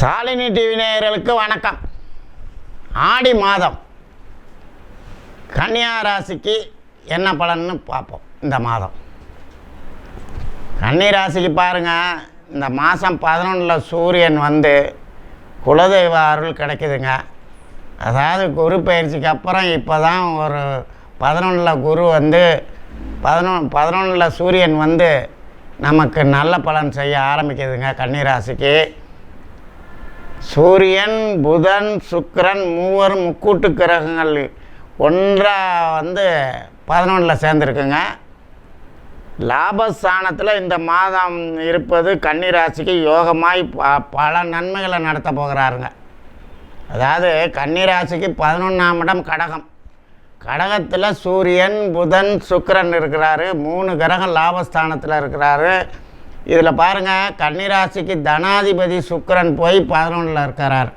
Shalini TV நேயர்களுக்கு வணக்கம். ஆடி மாதம் கன்னியா ராசிக்கு என்ன பலன்னு பார்ப்போம் இந்த மாதம். கன்னி ராசிக்கு பாருங்கள் இந்த மாதம் பதினொன்றில் சூரியன் வந்து குலதெய்வ அருள் கிடைக்குதுங்க. அதாவது குரு பயிற்சிக்கு அப்புறம் இப்போ தான் ஒரு பதினொன்றில் குரு வந்து பதினொன்று பதினொன்றில் சூரியன் வந்து நமக்கு நல்ல பலன் செய்ய ஆரம்பிக்குதுங்க கன்னி ராசிக்கு. சூரியன் புதன் சுக்கரன் மூவர் முக்கூட்டு கிரகங்கள் ஒன்றாக வந்து பதினொன்றில் சேர்ந்துருக்குங்க. லாபஸ்தானத்தில் இந்த மாதம் இருப்பது கன்னிராசிக்கு யோகமாய் ப பல நன்மைகளை நடத்த போகிறாருங்க. அதாவது கன்னிராசிக்கு பதினொன்றாம் இடம் கடகம். கடகத்தில் சூரியன் புதன் சுக்கரன் இருக்கிறாரு. மூணு கிரகம் லாபஸ்தானத்தில் இருக்கிறாரு. இதில் பாருங்கள் கன்னிராசிக்கு தனாதிபதி சுக்கரன் போய் பதினொன்றில் இருக்கிறார்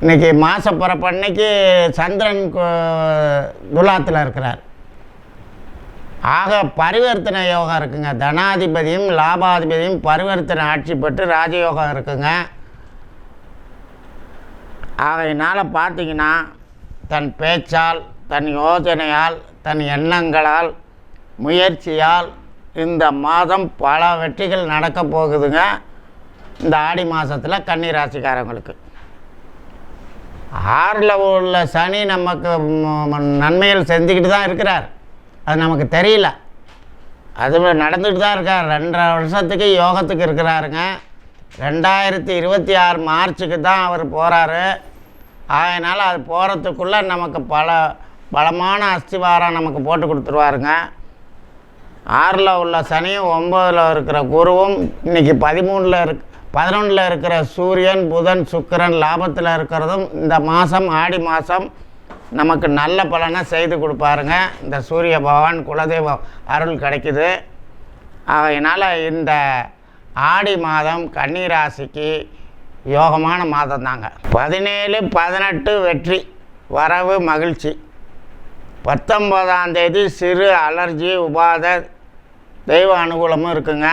இன்னைக்கு மாச அன்னைக்கு சந்திரன் துலாத்தில் இருக்கிறார். ஆக பரிவர்த்தனை யோகம் இருக்குங்க. தனாதிபதியும் லாபாதிபதியும் பரிவர்த்தனை ஆட்சி பெற்று ராஜயோகம் இருக்குங்க. ஆகையினால் பார்த்தீங்கன்னா தன் பேச்சால் தன் யோசனையால் தன் எண்ணங்களால் முயற்சியால் இந்த மாதம் பல வெற்றிகள் நடக்க போகுதுங்க. இந்த ஆடி மாதத்தில் கன்னிராசிக்காரங்களுக்கு. ஆறில் உள்ள சனி நமக்கு நன்மைகள் செஞ்சுக்கிட்டு தான் இருக்கிறார். அது நமக்கு தெரியல. அது நடந்துக்கிட்டு தான் இருக்கார். ரெண்டரை வருஷத்துக்கு யோகத்துக்கு இருக்கிறாருங்க. ரெண்டாயிரத்தி இருபத்தி ஆறு மார்ச்சுக்கு தான் அவர் போகிறாரு அதனால் அது போகிறதுக்குள்ளே நமக்கு பல பலமான அஸ்திவாரம் நமக்கு போட்டு கொடுத்துருவாருங்க. ஆறில் உள்ள சனியும் ஒம்பதில் இருக்கிற குருவும் இன்னைக்கு பதிமூணில் இருக் பதினொன்றில் இருக்கிற சூரியன் புதன் சுக்கிரன் லாபத்தில் இருக்கிறதும் இந்த மாதம் ஆடி மாதம் நமக்கு நல்ல பலனை செய்து கொடுப்பாருங்க. இந்த சூரிய பகவான் குலதெய்வம் அருள் கிடைக்குது. அதனால் இந்த ஆடி மாதம் கன்னிராசிக்கு யோகமான மாதம் தாங்க பதினேழு பதினெட்டு வெற்றி வரவு மகிழ்ச்சி. பத்தொன்பதாம் தேதி சிறு அலர்ஜி உபாத தெய்வ அனுகூலமும் இருக்குங்க.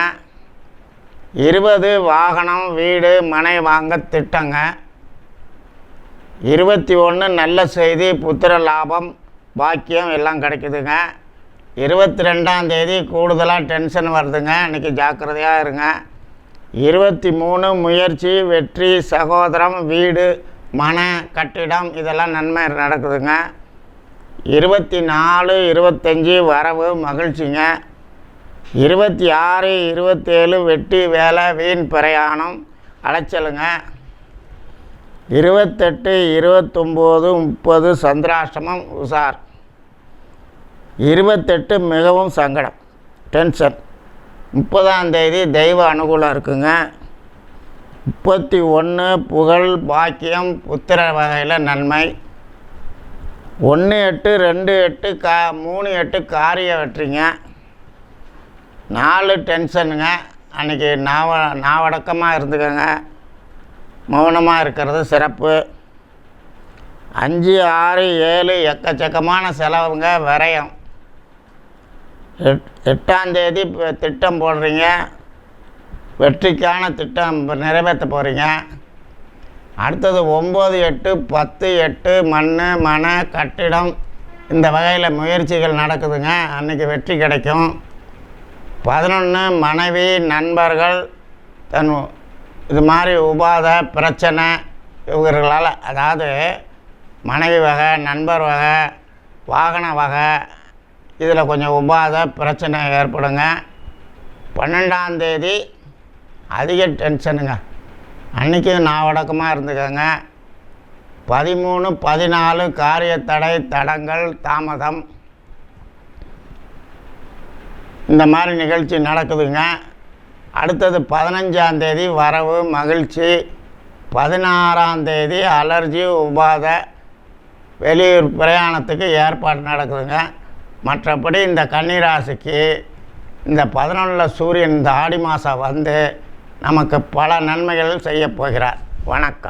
இருபது வாகனம் வீடு மனை வாங்க திட்டங்க. இருபத்தி ஒன்று நல்ல செய்தி புத்திர லாபம் பாக்கியம் எல்லாம் கிடைக்குதுங்க. இருபத்தி ரெண்டாம் தேதி கூடுதலாக டென்ஷன் வருதுங்க. இன்றைக்கி ஜாக்கிரதையாக இருங்க. இருபத்தி மூணு முயற்சி வெற்றி சகோதரம் வீடு மன கட்டிடம் இதெல்லாம் நன்மை நடக்குதுங்க. இருபத்தி நாலு இருபத்தஞ்சி வரவு மகிழ்ச்சிங்க. இருபத்தி ஆறு இருபத்தேழு வெட்டி வேலை வீண் பிரயாணம். அலைச்சலுங்க. இருபத்தெட்டு இருபத்தொம்போது முப்பது சந்திராஷ்டமம் உஷார். இருபத்தெட்டு மிகவும் சங்கடம் டென்ஷன். முப்பதாம் தேதி தெய்வ அனுகூலம் இருக்குங்க. முப்பத்தி ஒன்று புகழ் பாக்கியம் புத்திர வகையில் நன்மை. ஒன்று எட்டு ரெண்டு எட்டு கா மூணு எட்டு காரிய வெற்றிங்க நாலு டென்ஷனுங்க. அன்றைக்கி நாவ நாவடக்கமாக இருந்துக்கோங்க. மௌனமாக இருக்கிறது சிறப்பு. அஞ்சு ஆறு ஏழு எக்கச்சக்கமான செலவுங்க விரயம். எட் எட்டாம் தேதி இப்போ திட்டம் போடுறீங்க. வெற்றிக்கான திட்டம் நிறைவேற்ற போகிறீங்க அடுத்தது ஒம்பது எட்டு பத்து எட்டு மண் மன கட்டிடம். இந்த வகையில் முயற்சிகள் நடக்குதுங்க. அன்றைக்கி வெற்றி கிடைக்கும். பதினொன்று மனைவி நண்பர்கள் தன் இது மாதிரி உபாத பிரச்சனை இவர்களால் அதாவது மனைவி வகை நண்பர் வகை வாகன வகை இதில் கொஞ்சம் உபாத பிரச்சனை ஏற்படுங்க. பன்னெண்டாம் தேதி அதிக டென்ஷனுங்க. அன்றைக்கி நான் வடக்கமாக இருந்துக்கோங்க. பதிமூணு பதினாலு காரிய தடை தடங்கள் தாமதம். இந்த மாதிரி நிகழ்ச்சி நடக்குதுங்க. அடுத்தது பதினஞ்சாந்தேதி வரவு மகிழ்ச்சி. பதினாறாம் தேதி அலர்ஜி உபாத. வெளியூர் பிரயாணத்துக்கு ஏற்பாடு நடக்குதுங்க. மற்றபடி இந்த கன்னிராசிக்கு இந்த பதினொன்றில் சூரியன் இந்த ஆடி மாதம் வந்து நமக்கு பல நன்மைகள் செய்யப்போகிறார் வணக்கம்.